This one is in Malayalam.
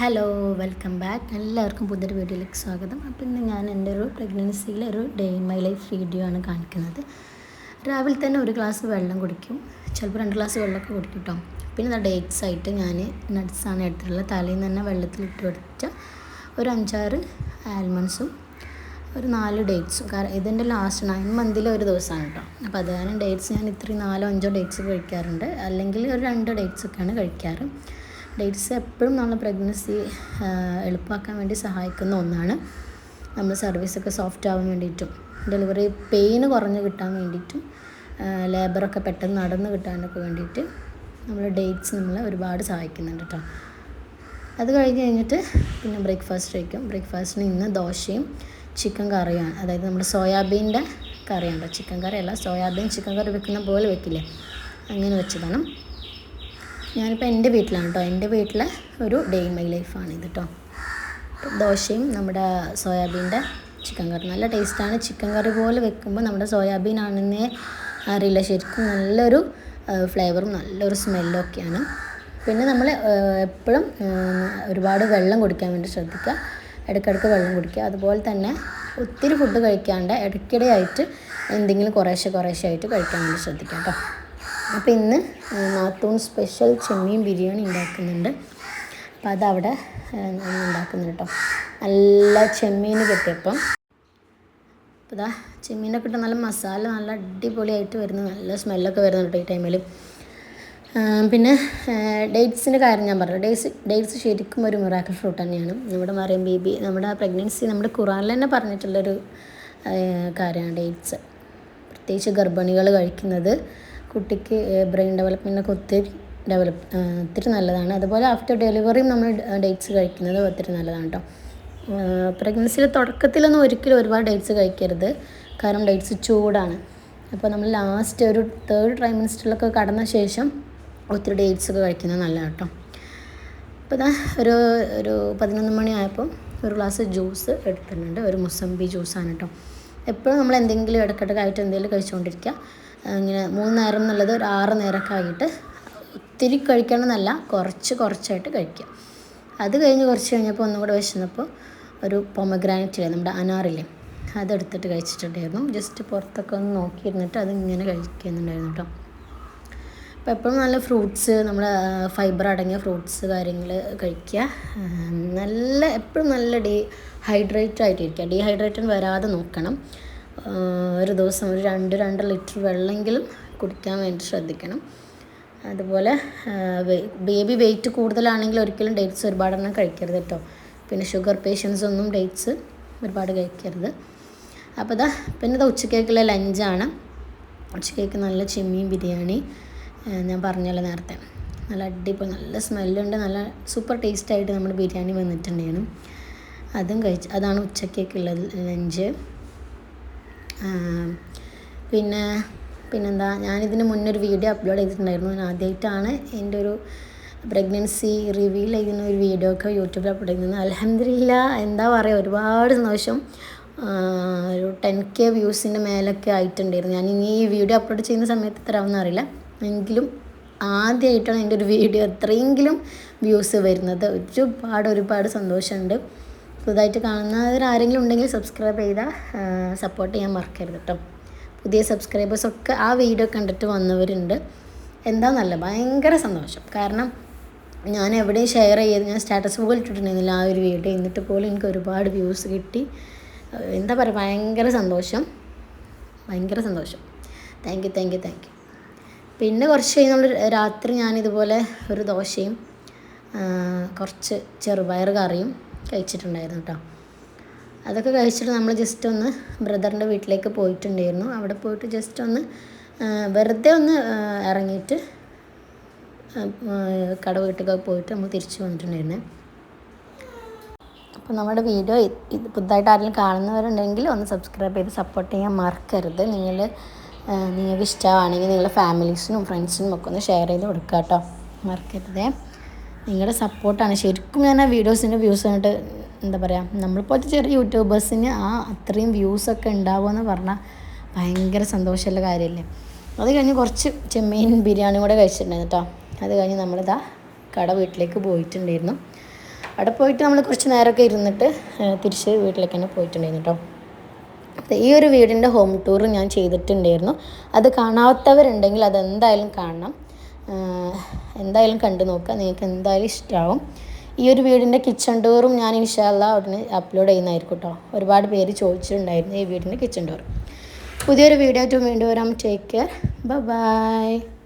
ഹലോ വെൽക്കം ബാക്ക് എല്ലാവർക്കും പുതിയൊരു വീഡിയോയിലേക്ക് സ്വാഗതം. അപ്പോൾ ഇന്ന് ഞാൻ എന്റെ ഒരു പ്രഗ്നൻസിയിലെ ഒരു day in my life video ആണ് കാണിക്കുന്നത്. രാവിലെ തന്നെ ഒരു ഗ്ലാസ് വെള്ളം കുടിക്കും. ചിലപ്പോൾ രണ്ട് ഗ്ലാസ് വെള്ളമൊക്കെ കുടിക്കും കേട്ടോ പിന്നെ ഡേറ്റ്സ് ആയിട്ട് ഞാൻ നട്ട്സാണ് എടുത്തിട്ടുള്ളത്. തലേന്ന് തന്നെ വെള്ളത്തിൽ ഇട്ട് വെച്ച ഒരു അഞ്ചാറ് ആൽമണ്ട്സും ഒരു നാല് ഡേറ്റ്സും കാരണം ഇതിന്റെ ലാസ്റ്റ് നയൻ മന്തിലെ ഒരു ദിവസമാണ് കേട്ടോ അപ്പോൾ അത് ഡേറ്റ്സ് ഞാൻ ഇത്രയും നാലോ അഞ്ചോ ഡേറ്റ്സ് കഴിക്കാറുണ്ട്. അല്ലെങ്കിൽ ഒരു രണ്ട് ഡേറ്റ്സൊക്കെയാണ് കഴിക്കാറ്. ഡേറ്റ്സ് എപ്പോഴും നമ്മളെ പ്രഗ്നൻസി എളുപ്പമാക്കാൻ വേണ്ടി സഹായിക്കുന്ന ഒന്നാണ്. നമ്മൾ സർവീസൊക്കെ സോഫ്റ്റ് ആവാൻ വേണ്ടിയിട്ടും ഡെലിവറി പെയിന് കുറഞ്ഞ് കിട്ടാൻ വേണ്ടിയിട്ടും ലേബറൊക്കെ പെട്ടെന്ന് നടന്ന് കിട്ടാനൊക്കെ വേണ്ടിയിട്ട് നമ്മൾ ഡേറ്റ്സ് നമ്മളെ ഒരുപാട് സഹായിക്കുന്നുണ്ട് കേട്ടോ അത് കഴിഞ്ഞ് കഴിഞ്ഞിട്ട് പിന്നെ ബ്രേക്ക്ഫാസ്റ്റ് കഴിക്കും. ബ്രേക്ക്ഫാസ്റ്റിന് ഇന്ന് ദോശയും ചിക്കൻ കറിയാണ്. അതായത് നമ്മുടെ സോയാബീന്റെ കറിയാണ് ചിക്കൻ കറിയല്ല സോയാബീൻ ചിക്കൻ കറി വെക്കുന്ന പോലെ വെക്കില്ലേ? അങ്ങനെ വെച്ചതാണ്. ഞാനിപ്പോൾ എന്റെ വീട്ടിലാണ് കേട്ടോ എന്റെ വീട്ടിലെ ഒരു ഡേ ഇൻ മൈ ലൈഫാണ് ഇത് കേട്ടോ ദോശയും നമ്മുടെ സോയാബീന്റെ ചിക്കൻ കറി നല്ല ടേസ്റ്റാണ് ചിക്കൻ കറി പോലെ വെക്കുമ്പോൾ നമ്മുടെ സോയാബീൻ ആണെന്നേ അറിയില്ല. ശരിക്കും നല്ലൊരു ഫ്ലേവറും നല്ലൊരു സ്മെല്ലും ഒക്കെയാണ്. പിന്നെ നമ്മൾ എപ്പോഴും ഒരുപാട് വെള്ളം കുടിക്കാൻ വേണ്ടി ശ്രദ്ധിക്കുക. ഇടയ്ക്കിടയ്ക്ക് വെള്ളം കുടിക്കുക. അതുപോലെ തന്നെ ഒത്തിരി ഫുഡ് കഴിക്കാണ്ട് ഇടയ്ക്കിടെയായിട്ട് എന്തെങ്കിലും കുറേശ്ശെ കുറേശ്ശെ ആയിട്ട് കഴിക്കാൻ വേണ്ടി ശ്രദ്ധിക്കുക കേട്ടോ അപ്പോൾ ഇന്ന് നാത്തൂൺ സ്പെഷ്യൽ ചെമ്മീൻ ബിരിയാണി ഉണ്ടാക്കുന്നുണ്ട്. അപ്പോൾ അതവിടെ ഉണ്ടാക്കുന്നുണ്ട് കേട്ടോ നല്ല ചെമ്മീൻ കിട്ടിയപ്പം. അപ്പോൾ ഇതാ ചെമ്മീനൊക്കെ ഇട്ട് നല്ല മസാല നല്ല അടിപൊളിയായിട്ട് വരുന്നു. നല്ല സ്മെല്ലൊക്കെ വരുന്നുണ്ട് ഈ ടൈമിൽ പിന്നെ ഡേറ്റ്സിന്റെ കാര്യം ഞാൻ പറഞ്ഞു ഡേറ്റ്സ് ഡേറ്റ്സ് ശരിക്കും ഒരു മിറാക്കൽ ഫ്രൂട്ട് തന്നെയാണ്. നമ്മുടെ മറിയം ബേബി നമ്മുടെ പ്രഗ്നൻസി നമ്മുടെ ഖുറാനിൽ തന്നെ പറഞ്ഞിട്ടുള്ളൊരു കാര്യമാണ് ഡേറ്റ്സ് പ്രത്യേകിച്ച് ഗർഭിണികൾ കഴിക്കുന്നത്. കുട്ടിക്ക് ബ്രെയിൻ ഡെവലപ്മെന്റൊക്കെ ഒത്തിരി ഡെവലപ്പ് ഒത്തിരി നല്ലതാണ്. അതുപോലെ ആഫ്റ്റർ ഡെലിവറിയും നമ്മൾ ഡേറ്റ്സ് കഴിക്കുന്നത് ഒത്തിരി നല്ലതാണ് കേട്ടോ പ്രഗ്നൻസിയുടെ തുടക്കത്തിലൊന്നും ഒരിക്കലും ഒരുപാട് ഡേറ്റ്സ് കഴിക്കരുത്. കാരണം ഡേറ്റ്സ് ചൂടാണ്. അപ്പോൾ നമ്മൾ ലാസ്റ്റ് ഒരു തേർഡ് ട്രൈമിനിസ്റ്ററിലൊക്കെ കടന്ന ശേഷം ഒത്തിരി ഡേറ്റ്സ് ഒക്കെ കഴിക്കുന്നത് നല്ലതാണ് കേട്ടോ അപ്പോൾ ഇതാ ഒരു ഒരു പതിനൊന്ന് മണിയായപ്പോൾ ഒരു ഗ്ലാസ് ജ്യൂസ് എടുത്തിട്ടുണ്ട്. ഒരു മുസമ്പി ജ്യൂസാണ് കേട്ടോ എപ്പോഴും നമ്മൾ എന്തെങ്കിലും ഇടക്കിടക്കായിട്ട് എന്തെങ്കിലും കഴിച്ചുകൊണ്ടിരിക്കുക ഇങ്ങനെ മൂന്ന് നേരം എന്നുള്ളത് ഒരു ആറ് നേരമൊക്കെ ആയിട്ട് ഒത്തിരി കഴിക്കണം എന്നല്ല കുറച്ച് കുറച്ചായിട്ട് കഴിക്കുക. അത് കഴിഞ്ഞ് കുറച്ച് കഴിഞ്ഞപ്പോൾ ഒന്നും കൂടെ വിശന്നപ്പോൾ ഒരു പൊമഗ്രാനറ്റ് ഇല്ലേ നമ്മുടെ അനാറില്ലേ അതെടുത്തിട്ട് കഴിച്ചിട്ടുണ്ടായിരുന്നു. ജസ്റ്റ് പുറത്തൊക്കെ ഒന്ന് നോക്കിയിരുന്നിട്ട് അതിങ്ങനെ കഴിക്കുന്നുണ്ടായിരുന്നു കേട്ടോ. അപ്പോൾ എപ്പോഴും നല്ല ഫ്രൂട്ട്സ് നമ്മൾ ഫൈബർ അടങ്ങിയ ഫ്രൂട്ട്സ് കാര്യങ്ങൾ കഴിക്കുക. നല്ല എപ്പോഴും നല്ല ഡീ ഹൈഡ്രേറ്റ് ആയിട്ടിരിക്കുക. ഡീഹൈഡ്രേറ്റഡ് വരാതെ നോക്കണം. ഒരു ദിവസം ഒരു രണ്ട് രണ്ട് ലിറ്റർ വെള്ളമെങ്കിലും കുടിക്കാൻ വേണ്ടി ശ്രദ്ധിക്കണം. അതുപോലെ ബേബി വെയിറ്റ് കൂടുതലാണെങ്കിൽ ഒരിക്കലും ഡേറ്റ്സ് ഒരുപാടെണ്ണം കഴിക്കരുത് കേട്ടോ. പിന്നെ ഷുഗർ പേഷ്യൻസ് ഒന്നും ഡേറ്റ്സ് ഒരുപാട് കഴിക്കരുത്. അപ്പോൾ ഇതാ പിന്നെ ഇതാ ഉച്ചക്കേക്കുള്ള ലഞ്ചാണ് ഉച്ചക്കേക്ക് നല്ല ചെമ്മീൻ ബിരിയാണി ഞാൻ പറഞ്ഞല്ലോ നേരത്തെ. നല്ല അടിപൊളി നല്ല സ്മെല്ലുണ്ട് നല്ല സൂപ്പർ ടേസ്റ്റായിട്ട് നമ്മുടെ ബിരിയാണി വന്നിട്ടുണ്ടായിരുന്നു. അതും കഴിച്ച് അതാണ് ഉച്ചക്കേക്കുള്ള ലഞ്ച് പിന്നെ പിന്നെന്താ ഞാനിതിന് മുന്നേ ഒരു വീഡിയോ അപ്ലോഡ് ചെയ്തിട്ടുണ്ടായിരുന്നു. ഞാൻ ആദ്യമായിട്ടാണ് എന്റെ ഒരു പ്രഗ്നൻസി റിവീൽ ചെയ്യുന്ന ഒരു വീഡിയോ ഒക്കെ യൂട്യൂബിൽ അപ്ലോഡ് ചെയ്യുന്നത്. അലഹമില്ല എന്താ പറയുക ഒരുപാട് സന്തോഷം. ഒരു ടെൻ കെ വ്യൂസിന്റെ മേലൊക്കെ ആയിട്ടുണ്ടായിരുന്നു. ഞാൻ ഇനി ഈ വീഡിയോ അപ്ലോഡ് ചെയ്യുന്ന സമയത്ത് എത്രയാവുമെന്ന് അറിയില്ല. എങ്കിലും ആദ്യമായിട്ടാണ് എന്റെ ഒരു വീഡിയോ എത്രയെങ്കിലും വ്യൂസ് വരുന്നത്. ഒരുപാട് ഒരുപാട് സന്തോഷമുണ്ട്. പുതുതായിട്ട് കാണുന്നവരാരെങ്കിലും ഉണ്ടെങ്കിൽ സബ്സ്ക്രൈബ് ചെയ്താൽ സപ്പോർട്ട് ചെയ്യാൻ മറക്കരുത് കേട്ടോ പുതിയ സബ്സ്ക്രൈബേഴ്സൊക്കെ ആ വീഡിയോ കണ്ടിട്ട് വന്നവരുണ്ട്. എന്താണെന്നല്ല ഭയങ്കര സന്തോഷം. കാരണം ഞാൻ എവിടെയും ഷെയർ ചെയ്ത് ഞാൻ സ്റ്റാറ്റസ് പോലും ഇട്ടിട്ടുണ്ടായിരുന്നില്ല ആ ഒരു വീഡിയോ എന്നിട്ട് പോലും എനിക്ക് ഒരുപാട് വ്യൂസ് കിട്ടി. എന്താ പറയുക ഭയങ്കര സന്തോഷം. ഭയങ്കര സന്തോഷം. Thank you thank you thank you പിന്നെ കുറച്ച് കഴിഞ്ഞ് നമ്മൾ രാത്രി ഞാനിതുപോലെ ഒരു ദോശയും കുറച്ച് ചെറുപയർ കറിയും കഴിച്ചിട്ടുണ്ടായിരുന്നു കേട്ടോ. അതൊക്കെ കഴിച്ചിട്ട് നമ്മൾ ജസ്റ്റ് ഒന്ന് ബ്രദറിന്റെ വീട്ടിലേക്ക് പോയിട്ടുണ്ടായിരുന്നു. അവിടെ പോയിട്ട് ജസ്റ്റ് ഒന്ന് വെറുതെ ഒന്ന് ഇറങ്ങിയിട്ട് കട വീട്ടിലൊക്കെ പോയിട്ട് നമ്മൾ തിരിച്ചു വന്നിട്ടുണ്ടായിരുന്നേ. അപ്പോൾ നമ്മുടെ വീഡിയോ ഇത് പുതുതായിട്ട് ആരെങ്കിലും കാണുന്നവരുണ്ടെങ്കിൽ ഒന്ന് സബ്സ്ക്രൈബ് ചെയ്ത് സപ്പോർട്ട് ചെയ്യാൻ മറക്കരുത്. നിങ്ങൾ നിങ്ങൾക്ക് ഇഷ്ടമാണെങ്കിൽ നിങ്ങളുടെ ഫാമിലീസിനും ഫ്രണ്ട്സിനും ഒക്കെ ഒന്ന് ഷെയർ ചെയ്ത് കൊടുക്കുക കേട്ടോ മറക്കരുതേ. നിങ്ങളുടെ സപ്പോർട്ടാണ്. ശരിക്കും ഞാൻ ആ വീഡിയോസിന്റെ വ്യൂസ് കണ്ടിട്ട് എന്താ പറയുക നമ്മളിപ്പോഴത്തെ ചെറിയ യൂട്യൂബേഴ്സിന് ആ അത്രയും വ്യൂസൊക്കെ ഉണ്ടാവുമെന്ന് പറഞ്ഞാൽ ഭയങ്കര സന്തോഷമുള്ള കാര്യമല്ലേ? അത് കഴിഞ്ഞ് കുറച്ച് ചെമ്മീൻ ബിരിയാണി കൂടെ കഴിച്ചിട്ടുണ്ടായിരുന്നു കേട്ടോ. അത് കഴിഞ്ഞ് നമ്മളിതാ കട വീട്ടിലേക്ക് പോയിട്ടുണ്ടായിരുന്നു. അവിടെ പോയിട്ട് നമ്മൾ കുറച്ച് നേരമൊക്കെ ഇരുന്നിട്ട് തിരിച്ച് വീട്ടിലേക്ക് തന്നെ പോയിട്ടുണ്ടായിരുന്നു കേട്ടോ. ഈ ഒരു വീടിന്റെ ഹോം ടൂർ ഞാൻ ചെയ്തിട്ടുണ്ടായിരുന്നു. അത് കാണാത്തവരുണ്ടെങ്കിൽ അതെന്തായാലും കാണണം. എന്തായാലും കണ്ടു നോക്കുക. നിങ്ങൾക്ക് എന്തായാലും ഇഷ്ടമാവും ഈ ഒരു വീടിന്റെ കിച്ചൺ ടൂറും ഞാൻ ഇൻഷാല്ല ഉടനെ അപ്ലോഡ് ചെയ്യുന്നതായിരിക്കും കേട്ടോ. ഒരുപാട് പേര് ചോദിച്ചിട്ടുണ്ടായിരുന്നു ഈ വീടിന്റെ കിച്ചൺ ടൂർ പുതിയൊരു വീഡിയോ ആയിട്ട് വീണ്ടും വരാം. Take care bye